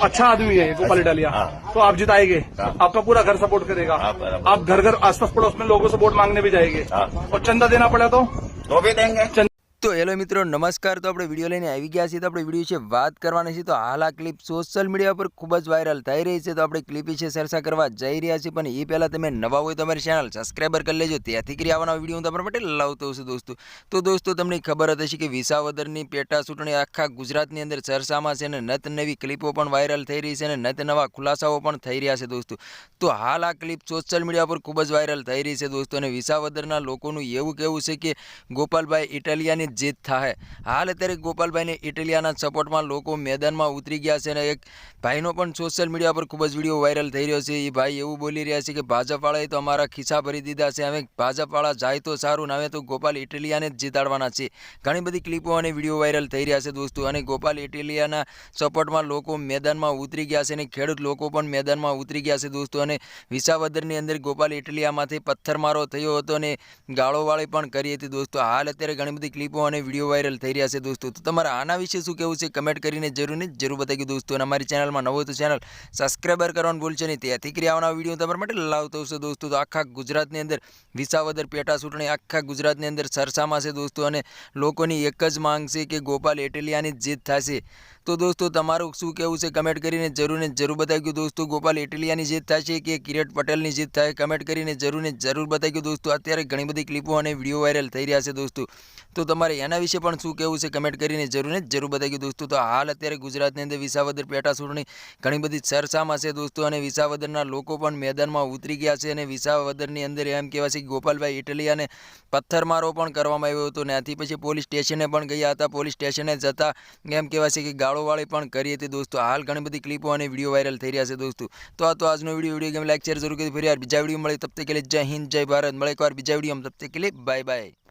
अच्छा आदमी है गोपाल इटालिया हाँ। तो आप जिताएंगे हाँ। आपका पूरा घर सपोर्ट करेगा हाँ, बराबर। आप घर घर आसपास पड़ोस में लोगों से वोट मांगने भी जाएंगे हाँ। और चंदा देना पड़ा तो तो भी देंगे તો હેલો મિત્રો, નમસ્કાર. તો આપણે વીડિયો લઈને આવી ગયા છીએ. તો આપણે વીડિયો વિશે વાત કરવાની છે. તો હાલ આ ક્લિપ સોશિયલ મીડિયા પર ખૂબ જ વાયરલ થઈ રહી છે. તો આપણે ક્લિપ વિશે ચર્ચા કરવા જઈ રહ્યા છીએ. પણ એ પહેલાં તમે નવા હોય તો અમારી ચેનલ સબસ્ક્રાઈબર કરી લેજો. ત્યાંથી કરી આવવાના વીડિયો હું તમારા માટે લાવતો છું દોસ્તો. તો દોસ્તો, તમને ખબર જ હશે કે વિસાવદરની પેટા ચૂંટણી આખા ગુજરાતની અંદર ચર્ચામાં છે અને નત નવી ક્લિપો પણ વાયરલ થઈ રહી છે અને નત નવા ખુલાસાઓ પણ થઈ રહ્યા છે દોસ્તો. તો હાલ આ ક્લિપ સોશિયલ મીડિયા પર ખૂબ જ વાયરલ થઈ રહી છે દોસ્તો. અને વિસાવદરના લોકોનું એવું કહેવું છે કે ગોપાલભાઈ ઇટાલિયાની જીત થાય હાલ અત્યારે ગોપાલભાઈને ઇટાલિયાના સપોર્ટમાં લોકો મેદાનમાં ઉતરી ગયા છે અને એક ભાઈનો પણ સોશિયલ મીડિયા પર ખૂબ જ વીડિયો વાયરલ થઈ રહ્યો છે. એ ભાઈ એવું બોલી રહ્યા છે કે ભાજપવાળાએ તો અમારા ખિસ્સા ભરી દીધા છે. હવે ભાજપવાળા જાય તો સારું, ને તો ગોપાલ ઇટાલિયાને જ જીતાડવાના છે. ઘણી બધી ક્લિપો અને વીડિયો વાયરલ થઈ રહ્યા છે દોસ્તો અને ગોપાલ ઇટાલિયાના સપોર્ટમાં લોકો મેદાનમાં ઉતરી ગયા છે અને ખેડૂત લોકો પણ મેદાનમાં ઉતરી ગયા છે દોસ્તો અને વિસાવદરની અંદર ગોપાલ ઇટલિયામાંથી પથ્થરમારો થયો હતો અને ગાળોવાળી પણ કરી હતી દોસ્તો. હાલ અત્યારે ઘણી બધી ક્લિપો અને વીડિયો વાયરલ થઈ રહ્યા છે દોસ્તો. તો તમારા આના વિશે શું કહેવું છે કમેન્ટ કરીને જરૂર ને જરૂર બતાવી દોસ્તો. અને અમારી ચેનલમાં નવો તો ચેનલ સબસ્ક્રાઈબર કરવાનું ભૂલશે નહીં. ત્યાંથી કરી આવવાના વીડિયો તમારા માટે લાવતો હશે દોસ્તો. તો આખા ગુજરાતની અંદર વિસાવદર પેટા ચૂંટણી આખા ગુજરાતની અંદર સરસામાં છે દોસ્તો. અને લોકોની એક જ માંગ છે કે ગોપાલ એટેલિયાની જીત થશે. તો દોસ્તો, તમારું શું કહેવું છે? કમેન્ટ કરીને જરૂર ને જરૂર બતાવ્યું દોસ્તો. ગોપાલ ઇટલિયાની જીત થશે કે કિરેટ પટેલની જીત થાય? કમેન્ટ કરીને જરૂર ને જરૂર બતાવ્યું દોસ્તો. અત્યારે ઘણી બધી ક્લિપો અને વીડિયો વાયરલ થઈ રહ્યા છે દોસ્તો. તો તમારે એના વિશે પણ શું કહેવું છે? કમેન્ટ કરીને જરૂર ને જરૂર બતાવ્યું દોસ્તો. તો હાલ અત્યારે ગુજરાતની અંદર વિસાવદર પેટા ચૂંટણી ઘણી બધી ચર્ચામાં છે દોસ્તો અને વિસાવદરના લોકો પણ મેદાનમાં ઉતરી ગયા છે અને વિસાવદરની અંદર એમ કહેવાય છે કે ગોપાલભાઈ ઇટલિયાને પથ્થરમારો પણ કરવામાં આવ્યો હતો. ત્યાંથી પછી પોલીસ સ્ટેશને પણ ગયા હતા. પોલીસ સ્ટેશને જતા એમ કહેવાય છે કે ગાળોવાળી પણ કરી હતી દોસ્તો. હાલ ઘણી બધી ક્લિપો અને વીડિયો વાયરલ થઈ રહ્યા છે દોસ્તો. તો આ તો આજનો video video game like share જરૂર કરી ફરી યાર બીજા વીડિયો મળે. તબ તક કે જય હિન્દ, જય ભારત. મળે એકવાર બીજા વીડિયો તબ કે બાય બાય